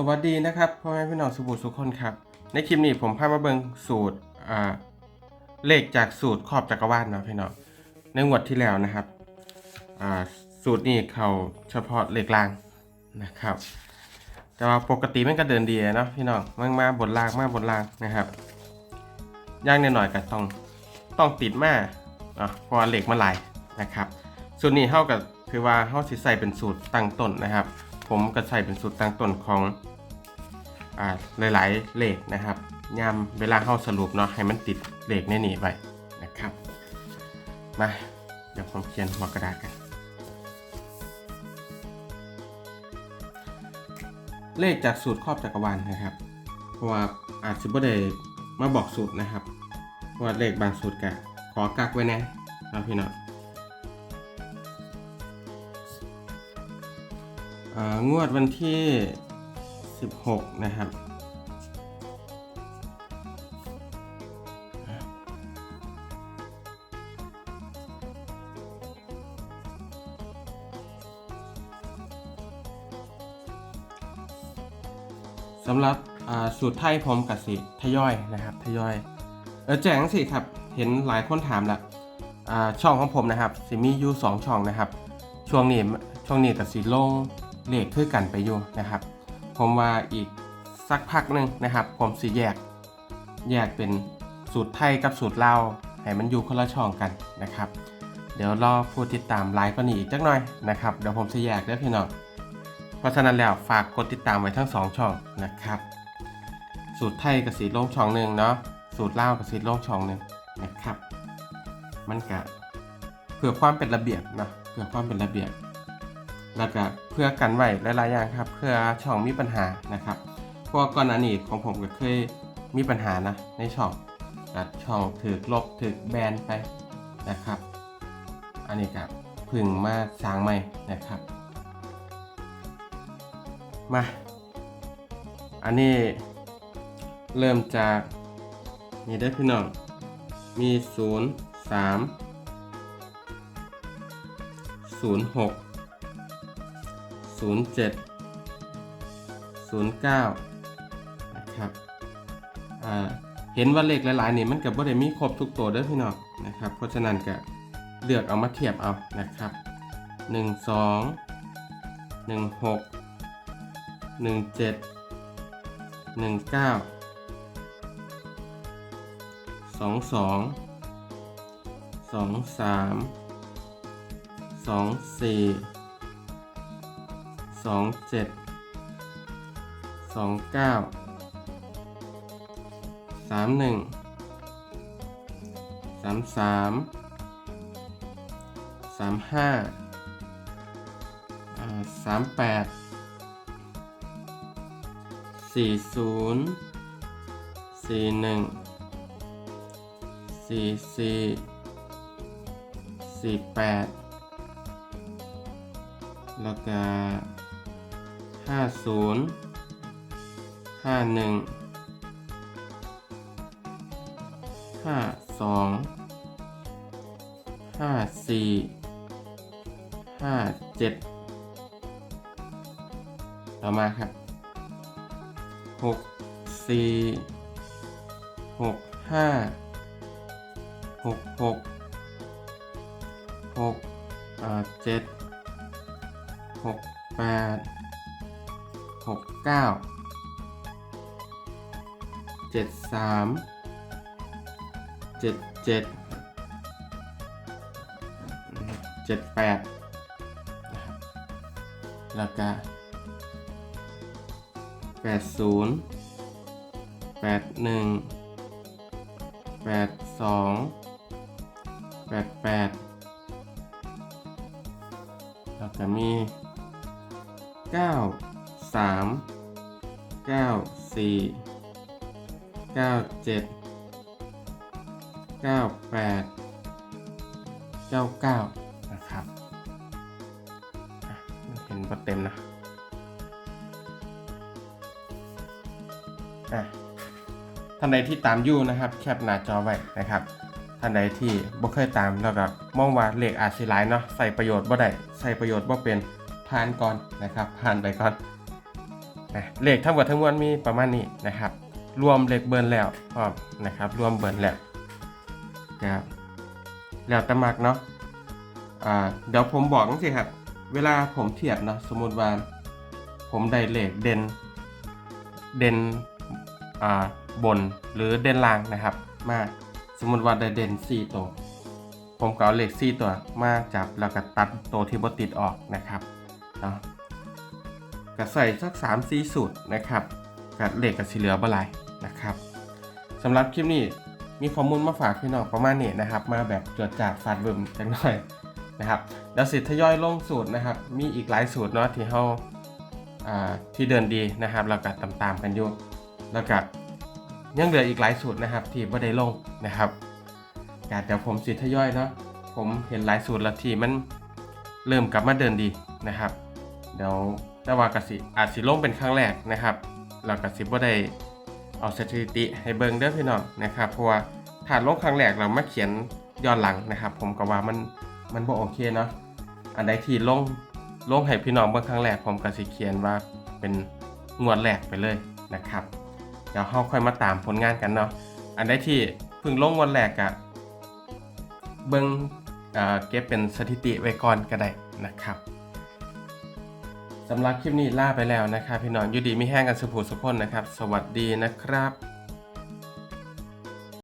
สวัสดีนะครับพ่อแม่พี่น้องสุบุสุคนครับ ในคลิปนี้ผมพามาเบิงสูตรอ่าเลขจากสูตรครอบจักรวาลเนาะพี่น้องในงวดที่แล้วนะครับอ่าสูตรนี้เขาเฉพาะเลขล่างนะครับ แต่ว่าปกติมันก็เดินดีเนาะพี่น้องมันมาบนล่างมาบนล่างนะครับย่างหน่อยๆก็ต้องต้องติดมาเนาะเพราะว่าเลขมันหลายนะครับ สูตรนี้เท่ากับคือว่าเท่าสิใส่เป็นสูตรตั้งต้นนะครับ ผมก็ใส่เป็นสูตรตั้งต้นของอ่าหลายๆเลขนะครับยามเวลาเข้าสรุปเนาะให้มันติดเลขในนี้ไปนะครับมาเดี๋ยวผมเขียนหัวกระดาษกัน เลขจากสูตรครอบจักรวาลนะครับ เพราะว่าอาจจะไม่ได้มาบอกสูตรนะครับ เพราะว่าเลขบางสูตรกะขอกักไว้แน่นะพี่น้อง งวดวันที่ 16 นะครับ สำหรับสูตรไทยผมกับสิทยอยนะครับ ทยอย เออแจ้งสิครับ เห็นหลายคนถามละช่องของผมนะครับสิมีอยู่สองช่องนะครับ ช่วงนี้ช่วงนี้กับสีลง เลขคือกันไปอยู่นะครับ ผมว่าอีกสักพักหนึ่งนะครับ ผมสิแยกแยกเป็นสูตรไทยกับสูตรลาวให้มันอยู่คนละช่องกันนะครับ เดี๋ยวรอผู้ติดตามไลฟ์ก็นีอีกจักหน่อยนะครับเดี๋ยวผมจะแยกเด้อพี่น้องเพราะฉะนั้นแล้วฝากกดติดตามไว้ทั้งสองช่องนะครับ สูตรไทยกับสีลงช่องหนึ่งเนาะสูตรลาวกับสีลงช่องหนึ่งนะครับ มันกะเพื่อความเป็นระเบียบนะเพื่อความเป็นระเบียบ แล้วก็เพื่อกันไว้หลายๆอย่างครับ เพื่อช่องมีปัญหานะครับพว่าก่อนหน้านี้ของผมก็เคยมีปัญหานะในช่องแต่ช่องถือลบถือแบนไปนะครับ อันนี้กับพึ่งมาสร้างใหม่นะครับ มา อันนี้เริ่มจากนี่ได้พี่น้องมี 0 3 0 6 0 7 0 9 นะครับอ่าเห็นว่าเลขหลายๆนี่มันกับว่าได้มีครบทุกตัวเด้อพี่น้องนะครับ เพราะฉะนั้นก็เลือกเอามาเทียบเอานะครับ 1 2 1 6หนึ่งเจ็ดหนึ่งเก้าส องสองสองสามสองสี่สองเจ็ดสองเก้าสามหนึ่งสามสามสามห้าสามแปดสี่ศูนย์สี่หนึ่งสี่สี่สี่แปดแล้วก็ ห้าศูนย์ห้าหนึ่งห้าสองห้าสี่ห้าเจ็ดต่อมาครับหกสี่หกห้าหกหกหกเจ็ดหกแปด หกเก้าเจ็ดสามเจ็ดเจ็ดเจ็ดแปดนะครับแล้วก็แปดศูนย์แปดหนึ่งแปดสองแปดแปดแล้วก็มีเก้า สามเก้าสี่เก้าเจ็ดเก้าแปดเก้าเก้านะครับเห็นว่าเต็มนะอะท่านใดที่ตามอยู่นะครับ แคปหน้าจอไว้นะครับท่านใดที่บ่เคยตามแล้วก็มองว่าเลขอาจสิหลายเนาะใส่ประโยชน์บ่ได้ใส่ประโยชน์บ่เป็นผ่านก่อนนะครับผ่านไปก่อน นะเลขทั้งหมดทั้งมวลมีประมาณนี้นะครับ รวมเลขเบิร์นแล้วพร้อมนะครับ รวมเบิร์นแล้วครับแล้วแตะมักเนาะอ่าเดี๋ยวผมบอกจังสิครับ เวลาผมเทียบเนาะสมมติว่าผมได้เลขเด่นเด่นอ่าบนหรือเด่นล่างนะครับ มาสมมติว่าได้เด่น4ตัวผมก็เอาเลข4ตัวมาจับแล้วก็ตัดตัวที่บ่ติดออกนะครับเนาะ ก็ใส่สัก3 4สูตรนะครับกับเหลขกับสีเหลือบลายนะครับสำหรับคลิปนี้มีข้อมูลมาฝากพี่น้องประมาณนี้นะครับ มาแบบจวดจาดฟาดบึมจังหน่อยนะครับเดี๋ยวสิทยอยลงสูตรนะครับ มีอีกหลายสูตรเนาะที่เฮาอ่าที่เดินดีนะครับแล้วก็ตามๆกันอยู่แล้วก็ยังเหลืออีกหลายสูตรนะครับ ที่บ่ได้ลงนะครับการเดี๋ยวผมสิทยอยเนาะผมเห็นหลายสูตรและที่มันเริ่มกลับมาเดินดีนะครับ เดี๋ยวแต่ว่ากสิอาจสิลงเป็นครั้งแรกนะครับเรากสิบ่ได้เอาสถิติให้เบิ่งเด้อพี่น้องนะครับเพราะว่าถ้าลงครั้งแรกเรามาเขียนย้อนหลังนะครับ ผมก็ว่ามันมันบ่โอเคเนาะอันใดที่ลงลงให้พี่น้องเบิ่งครั้งแรกผมก็สิเขียนว่าเป็นงวดแรกไปเลยนะครับเดี๋ยวเราค่อยมาตามผลงานกันเนาะอันใดที่เพิ่งลงงวันแรกอะเบิ้งเอ่อเก็บเป็นสถิติไว้ก่อนก็ได้นะครับ สำหรับคลิปนี้ลาไปแล้วนะครับ พี่น้องอยู่ดีไม่แห้งกันสุขูสุพนนะครับ สวัสดีนะครับ